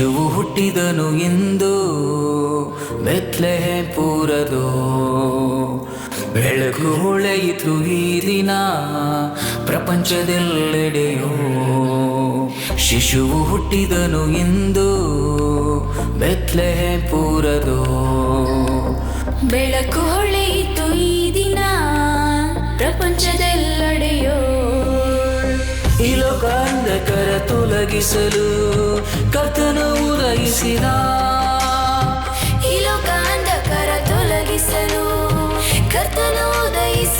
ಶಿಶುವು ಹುಟ್ಟಿದನು ಎಂದು ಬೆತ್ಲೆಹೆ ಪೂರದು ಬೆಳಕು ಹೊಳೆಯಿತು ಈ ದಿನ, ಪ್ರಪಂಚದೆಲ್ಲೆಡೆಯೋ. ಶಿಶುವು ಹುಟ್ಟಿದನು ಎಂದು ಬೆತ್ಲೆಹೆ ಪೂರದು ಬೆಳಕು ಹೊಳೆಯಿತು ಅಂಧಕರ ತೊಲಗಿಸಲು ಕಥನ ಲೋಕ ಅಂಧಕಾರ ತೊಲಗಿಸಲು ಕರ್ತನ ಉದಯಿಸಿದ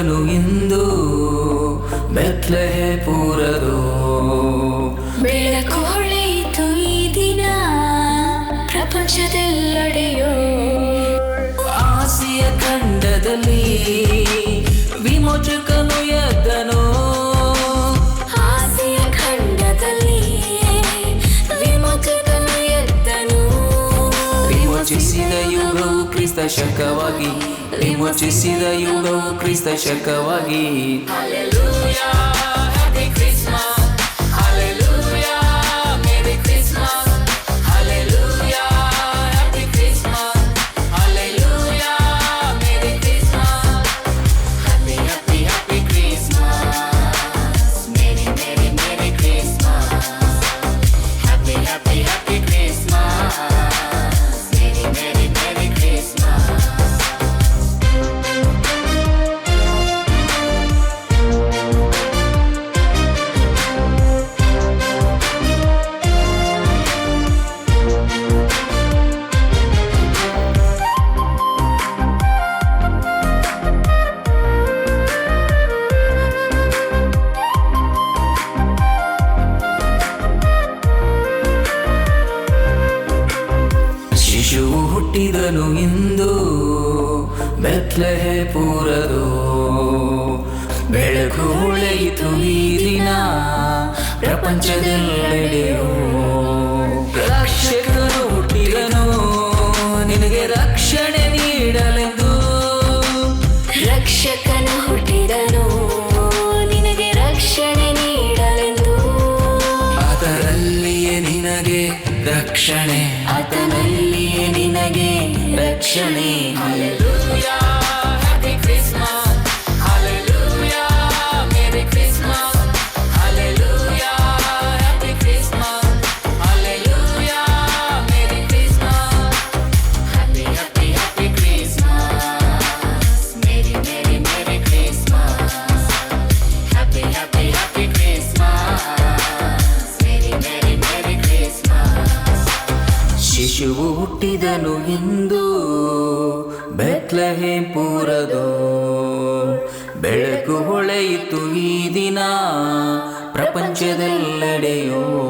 ಹುಟ್ಟಿದನು ಇಂದು ಬೆತ್ಲೆಹೆ ಪೂರದು. ಬೆಳಕು ಹೊಳೆಯಿತು ಈ ದಿನ ಪ್ರಪಂಚದೆಲ್ಲಡೆಯೋ. ಆಸಿಯ ಖಂಡದಲ್ಲಿ ಕ್ರಿಸ್ತ ಶಕವಾಗಿ ವಿಮೋಚಿಸಿದ ಯುಗವು ಕ್ರಿಸ್ತ ಶಕವಾಗಿ ಹುಟ್ಟಿದನು ಇಂದು ಬೆತ್ಲೆಹೆ ಪೂರದು. ಬೆಳಕು ಹೊಳೆಯಿತು ಈ ದಿನ ಪ್ರಪಂಚದೆಲ್ಲೆಡೆಯೋ. ರಕ್ಷಕನು ಹುಟ್ಟಿದನು ನಿನಗೆ ರಕ್ಷಣೆ ನೀಡಲೆಂದು. ರಕ್ಷಕನು ಹುಟ್ಟಿದನು ನಿನಗೆ ರಕ್ಷಣೆ ನೀಡಲೆಂದು. ಅದರಲ್ಲಿಯೇ ನೀ ರಕ್ಷಣೆ. ಅತನಲ್ಲಿಯೇ ನಿನಗೆ ರಕ್ಷಣೆ. ಕತ್ಲಹೆ ಪೂರದೋ? ಬೆಳಕು ಹೊಳೆಯಿತು ಈ ದಿನ ಪ್ರಪಂಚದೆಲ್ಲಡೆಯೋ?